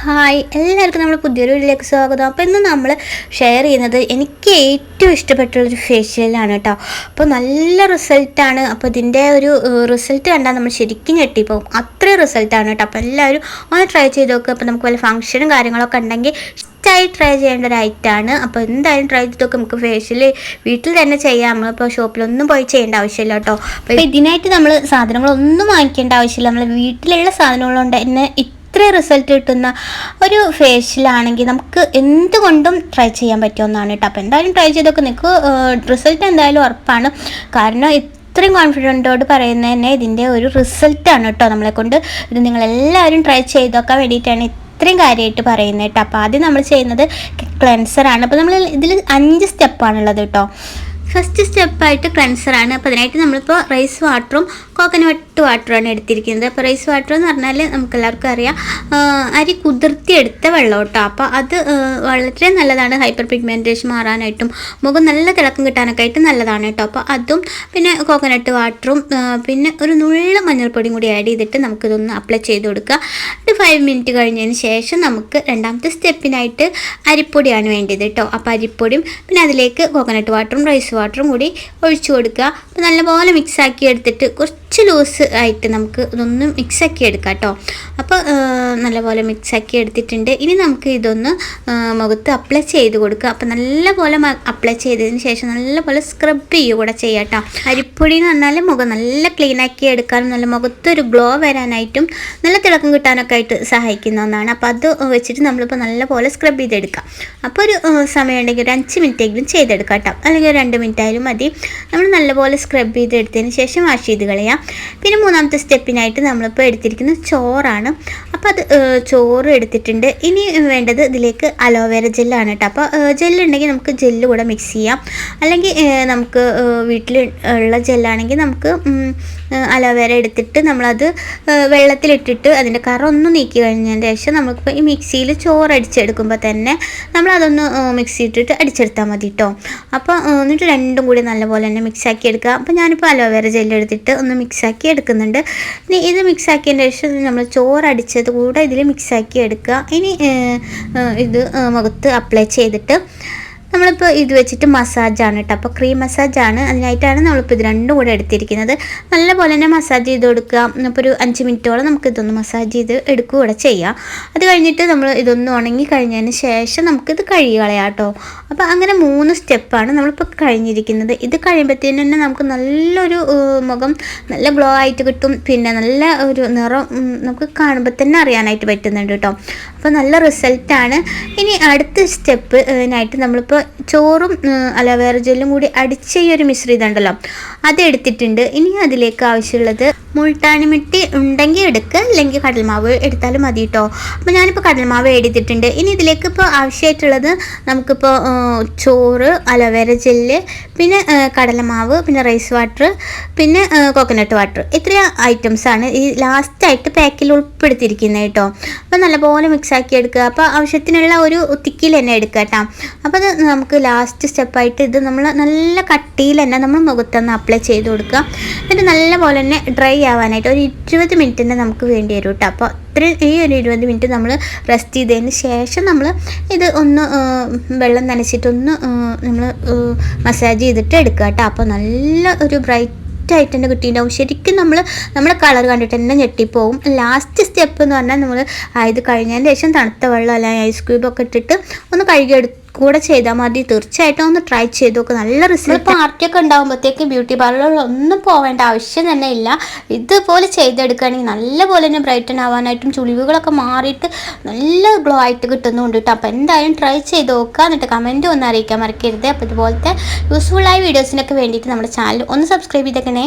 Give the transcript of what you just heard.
Hi എല്ലാവർക്കും നമ്മൾ പുതിയൊരു വീഡിയോയിലേക്ക് സ്വാഗതം. അപ്പോൾ ഇന്ന് നമ്മൾ ഷെയർ ചെയ്യുന്നത് എനിക്ക് ഏറ്റവും ഇഷ്ടപ്പെട്ടുള്ളൊരു ഫേഷ്യലാണ് കേട്ടോ അപ്പോൾ നല്ല റിസൾട്ടാണ് അപ്പോൾ ഇതിന്റെ ഒരു റിസൾട്ട് കണ്ടാൽ നമ്മൾ ശരിക്കും ഞെട്ടിപ്പോവും അത്രയും റിസൾട്ടാണ് കേട്ടോ അപ്പോൾ എല്ലാവരും ഒന്ന് ട്രൈ ചെയ്ത് നോക്കുക അപ്പോൾ നമുക്ക് വല്ല ഫംഗ്ഷനും കാര്യങ്ങളൊക്കെ ഉണ്ടെങ്കിൽ ഇഷ്ടമായി ട്രൈ ചെയ്യേണ്ട ഒരു ആണ്. അപ്പോൾ എന്തായാലും ട്രൈ ചെയ്തൊക്കെ നമുക്ക് ഫേഷ്യൽ വീട്ടിൽ തന്നെ ചെയ്യാം. നമ്മളിപ്പോൾ ഷോപ്പിലൊന്നും പോയി ചെയ്യേണ്ട ആവശ്യമില്ല കേട്ടോ അപ്പോൾ ഇതിനായിട്ട് നമ്മൾ സാധനങ്ങളൊന്നും വാങ്ങിക്കേണ്ട ആവശ്യമില്ല. നമ്മൾ വീട്ടിലുള്ള സാധനങ്ങളുണ്ട്. തന്നെ ഇത്ര റിസൾട്ട് കിട്ടുന്ന ഒരു ഫേഷ്യലാണെങ്കിൽ നമുക്ക് എന്തുകൊണ്ടും ട്രൈ ചെയ്യാൻ പറ്റിയ ഒന്നാണ് കേട്ടോ. അപ്പോൾ എന്തായാലും ട്രൈ ചെയ്തൊക്കെ നിങ്ങൾക്ക് റിസൾട്ട് എന്തായാലും ഉറപ്പാണ്. കാരണം ഇത്രയും കോൺഫിഡന്റോട് പറയുന്നത് തന്നെ ഇതിന്റെ ഒരു റിസൾട്ടാണ് കേട്ടോ നമ്മളെ കൊണ്ട്. ഇത് നിങ്ങളെല്ലാവരും ട്രൈ ചെയ്തൊക്കെ വേണ്ടിയിട്ടാണ് ഇത്രയും കാര്യമായിട്ട് പറയുന്നത് കേട്ടോ. അപ്പോൾ ആദ്യം നമ്മൾ ചെയ്യുന്നത് ക്ലെൻസറാണ് അപ്പോൾ നമ്മൾ ഇതിൽ അഞ്ച് സ്റ്റെപ്പാണുള്ളത് കേട്ടോ. ഫസ്റ്റ് സ്റ്റെപ്പായിട്ട് ക്ലൻസറാണ് അപ്പോൾ അതിനായിട്ട് നമ്മളിപ്പോൾ റൈസ് വാട്ടറും കോക്കനട്ട് വാട്ടറുമാണ് എടുത്തിരിക്കുന്നത്. അപ്പോൾ റൈസ് വാട്ടർ എന്ന് പറഞ്ഞാൽ നമുക്ക് എല്ലാവർക്കും അറിയാം അരി കുതിർത്തിയെടുത്ത വെള്ളം കേട്ടോ. അപ്പോൾ അത് വളരെ നല്ലതാണ്. ഹൈപ്പർ പിഗ്മെന്റേഷൻ മാറാനായിട്ടും മുഖം നല്ല തിളക്കം കിട്ടാനൊക്കെ ആയിട്ട് നല്ലതാണ് കേട്ടോ. അപ്പോൾ അതും പിന്നെ കോക്കനട്ട് വാട്ടറും പിന്നെ ഒരു നുള്ള മഞ്ഞൾപ്പൊടിയും കൂടി ആഡ് ചെയ്തിട്ട് നമുക്കിതൊന്ന് അപ്ലൈ ചെയ്ത് കൊടുക്കുക. ഒരു ഫൈവ് മിനിറ്റ് കഴിഞ്ഞതിന് ശേഷം നമുക്ക് രണ്ടാമത്തെ സ്റ്റെപ്പിനായിട്ട് അരിപ്പൊടിയാണ് വേണ്ടത് കേട്ടോ. അപ്പോൾ അരിപ്പൊടിയും പിന്നെ അതിലേക്ക് കോക്കനട്ട് വാട്ടറും റൈസ് വാട്ടറും കൂടി ഒഴിച്ചു കൊടുക്കുക. അപ്പോൾ നല്ലപോലെ മിക്സാക്കി എടുത്തിട്ട് കുറച്ച് ലൂസ് ആയിട്ട് നമുക്ക് ഇതൊന്ന് മിക്സാക്കി എടുക്കാം കേട്ടോ അപ്പോൾ നല്ലപോലെ മിക്സാക്കി എടുത്തിട്ടുണ്ട്. ഇനി നമുക്ക് ഇതൊന്ന് മുഖത്ത് അപ്ലൈ ചെയ്ത് കൊടുക്കുക അപ്പോൾ നല്ലപോലെ അപ്ലൈ ചെയ്തതിന് ശേഷം നല്ലപോലെ സ്ക്രബ് ചെയ്യുക കൂടെ ചെയ്യാം കേട്ടോ അരിപ്പൊടി എന്ന് പറഞ്ഞാൽ മുഖം നല്ല ക്ലീൻ ആക്കി എടുക്കാനും നല്ല മുഖത്ത് ഒരു ഗ്ലോ വരാനായിട്ടും നല്ല തിളക്കം കിട്ടാനൊക്കെ ആയിട്ട് സഹായിക്കുന്ന ഒന്നാണ്. അപ്പോൾ അത് വെച്ചിട്ട് നമ്മളിപ്പോൾ നല്ലപോലെ സ്ക്രബ് ചെയ്തെടുക്കാം. അപ്പോൾ ഒരു സമയം ഉണ്ടെങ്കിൽ ഒരു അഞ്ച് മിനിറ്റ് എങ്കിലും ചെയ്തെടുക്കാം കേട്ടോ അല്ലെങ്കിൽ ഒരു രണ്ട് മിനിറ്റ് ആയാലും മതി. നമ്മൾ നല്ലപോലെ സ്ക്രബ് ചെയ്തെടുത്തതിന് ശേഷം വാഷ് ചെയ്ത് കളയാം. പിന്നെ മൂന്നാമത്തെ സ്റ്റെപ്പിനായിട്ട് നമ്മളിപ്പോൾ എടുത്തിരിക്കുന്നത് ചോറാണ്. അപ്പോൾ അത് ചോറ് എടുത്തിട്ടുണ്ട്. ഇനി വേണ്ടത് ഇതിലേക്ക് അലോവേര ജെല്ലാണ് കേട്ടോ അപ്പോൾ ജെല്ലുണ്ടെങ്കിൽ നമുക്ക് ജെല്ല് കൂടെ മിക്സ് ചെയ്യാം. അല്ലെങ്കിൽ നമുക്ക് വീട്ടിൽ ഉള്ള ജെല്ലാണെങ്കിൽ നമുക്ക് അലോവേര എടുത്തിട്ട് നമ്മളത് വെള്ളത്തിലിട്ടിട്ട് അതിന്റെ കറ ഒന്ന് നീക്കി കഴിഞ്ഞതിന് ശേഷം നമുക്കിപ്പോൾ ഈ മിക്സിയിൽ ചോറ് അടിച്ചെടുക്കുമ്പോൾ തന്നെ നമ്മളതൊന്ന് മിക്സി ഇട്ടിട്ട് അടിച്ചെടുത്താൽ മതി കേട്ടോ അപ്പോൾ എന്നിട്ട് രണ്ടും കൂടി നല്ലപോലെ തന്നെ മിക്സ് ആക്കി എടുക്കുക. അപ്പോൾ ഞാനിപ്പോൾ അലോവേര ജെല്ലെടുത്തിട്ട് ഒന്ന് മിക്സ് ആക്കി എടുക്കുന്നുണ്ട്. ഇനി ഇത് മിക്സ് ആക്കിയതിന് ശേഷം നമ്മൾ ചോറടിച്ചത് കൂടെ ഇതിൽ മിക്സാക്കി എടുക്കുക. ഇനി ഇത് മുഖത്ത് അപ്ലൈ ചെയ്തിട്ട് നമ്മളിപ്പോൾ ഇത് വെച്ചിട്ട് മസാജാണ് കേട്ടോ അപ്പോൾ ക്രീം മസാജാണ് അതിനായിട്ടാണ് നമ്മളിപ്പോൾ ഇത് രണ്ടും കൂടെ എടുത്തിരിക്കുന്നത്. നല്ലപോലെ തന്നെ മസാജ് ചെയ്ത് കൊടുക്കുക. ഇപ്പോൾ ഒരു അഞ്ച് മിനിറ്റോളം നമുക്ക് ഇതൊന്ന് മസാജ് ചെയ്ത് എടുക്കുക കൂടെ ചെയ്യാം. അത് കഴിഞ്ഞിട്ട് നമ്മൾ ഇതൊന്ന് ഉണങ്ങി കഴിഞ്ഞതിന് ശേഷം നമുക്കിത് കഴുകളയാം കേട്ടോ അപ്പോൾ അങ്ങനെ മൂന്ന് സ്റ്റെപ്പാണ് നമ്മളിപ്പോൾ കഴിഞ്ഞിരിക്കുന്നത്. ഇത് കഴിയുമ്പോഴത്തേനും തന്നെ നമുക്ക് നല്ലൊരു മുഖം നല്ല ഗ്ലോ ആയിട്ട് കിട്ടും. പിന്നെ നല്ല ഒരു നിറം നമുക്ക് കാണുമ്പോൾ തന്നെ അറിയാനായിട്ട് പറ്റുന്നുണ്ട് കേട്ടോ അപ്പോൾ നല്ല റിസൾട്ടാണ് ഇനി അടുത്ത സ്റ്റെപ്പ് ആയിട്ട് നമ്മളിപ്പോൾ ചോറും ഏഹ്, അലോവേറ ജെല്ലും കൂടി അടിച്ച ഈ ഒരു മിശ്രിതം ഉണ്ടല്ലോ. അതെടുത്തിട്ടുണ്ട് ഇനി അതിലേക്ക് ആവശ്യമുള്ളത് മുൾട്ടാണി മിട്ടി ഉണ്ടെങ്കിൽ എടുക്കുക അല്ലെങ്കിൽ കടൽമാവ് എടുത്താലും മതി കേട്ടോ അപ്പോൾ ഞാനിപ്പോൾ കടൽമാവ് എടുത്തിട്ടുണ്ട് ഇനി ഇതിലേക്ക് ഇപ്പോൾ ആവശ്യമായിട്ടുള്ളത് നമുക്കിപ്പോൾ ചോറ് അലോവേര ജെല്ല് പിന്നെ കടലമാവ് പിന്നെ റൈസ് വാട്ടർ പിന്നെ കോക്കനട്ട് വാട്ടർ ഇത്രയും ഐറ്റംസാണ് ഈ ലാസ്റ്റായിട്ട് പാക്കിൽ ഉൾപ്പെടുത്തിയിരിക്കുന്നത് കേട്ടോ. അപ്പോൾ നല്ലപോലെ മിക്സ് ആക്കി എടുക്കുക. അപ്പോൾ ആവശ്യത്തിനുള്ള ഒരു തിക്കിൽ തന്നെ എടുക്കുക കേട്ടോ. അപ്പോൾ അത് നമുക്ക് ലാസ്റ്റ് സ്റ്റെപ്പായിട്ട് ഇത് നമ്മൾ നല്ല കട്ടിയിൽ തന്നെ നമ്മൾ മുഖത്തൊന്ന് അപ്ലൈ ചെയ്ത് കൊടുക്കുക. എന്നിട്ട് നല്ലപോലെ തന്നെ ഡ്രൈ ആവാനായിട്ട് ഒരു ഇരുപത് മിനിറ്റ് തന്നെ നമുക്ക് വേണ്ടി വരും കേട്ടോ. അപ്പോൾ അത്രയും ഈ ഒരു ഇരുപത് മിനിറ്റ് നമ്മൾ റെസ്റ്റ് ചെയ്തതിന് ശേഷം നമ്മൾ ഇത് ഒന്ന് വെള്ളം നനച്ചിട്ടൊന്ന് നമ്മൾ മസാജ് ചെയ്തിട്ട് എടുക്കുക കേട്ടോ. അപ്പോൾ നല്ല ഒരു ബ്രൈറ്റ് ആയിട്ട് തന്നെ കിട്ടിയിട്ടുണ്ടാവും. ശരിക്കും നമ്മൾ നമ്മുടെ കളർ കണ്ടിട്ട് തന്നെ ഞെട്ടിപ്പോവും. ലാസ്റ്റ് സ്റ്റെപ്പ് എന്ന് പറഞ്ഞാൽ നമ്മൾ ഇത് കഴിഞ്ഞതിന് ശേഷം തണുത്ത വെള്ളം അല്ലെങ്കിൽ ഐസ് ക്യൂബൊക്കെ ഇട്ടിട്ട് ഒന്ന് കഴുകിയെടുത്ത് കൂടെ ചെയ്താൽ മതി. തീർച്ചയായിട്ടും ഒന്ന് ട്രൈ ചെയ്ത് നോക്കുക നല്ല റിസൾട്ട് പാർട്ടിയൊക്കെ ഉണ്ടാകുമ്പോഴത്തേക്ക് ബ്യൂട്ടി പാർലറിൽ ഒന്നും പോവേണ്ട ആവശ്യം തന്നെ ഇല്ല. ഇതുപോലെ ചെയ്തെടുക്കുകയാണെങ്കിൽ നല്ലപോലെ തന്നെ ബ്രൈറ്റൺ ആവാനായിട്ടും ചുളിവുകളൊക്കെ മാറിയിട്ട് നല്ല ഗ്ലോ ആയിട്ട് കിട്ടുന്നുണ്ട് കേട്ടോ. അപ്പോൾ എന്തായാലും ട്രൈ ചെയ്ത് നോക്കുക എന്നിട്ട് കമന്റ് ഒന്ന് അറിയിക്കാൻ മറക്കരുത്. അപ്പോൾ ഇതുപോലത്തെ യൂസ്ഫുള്ളായ വീഡിയോസിനൊക്കെ വേണ്ടിയിട്ട് നമ്മുടെ ചാനൽ ഒന്ന് സബ്സ്ക്രൈബ് ചെയ്തേക്കണേ.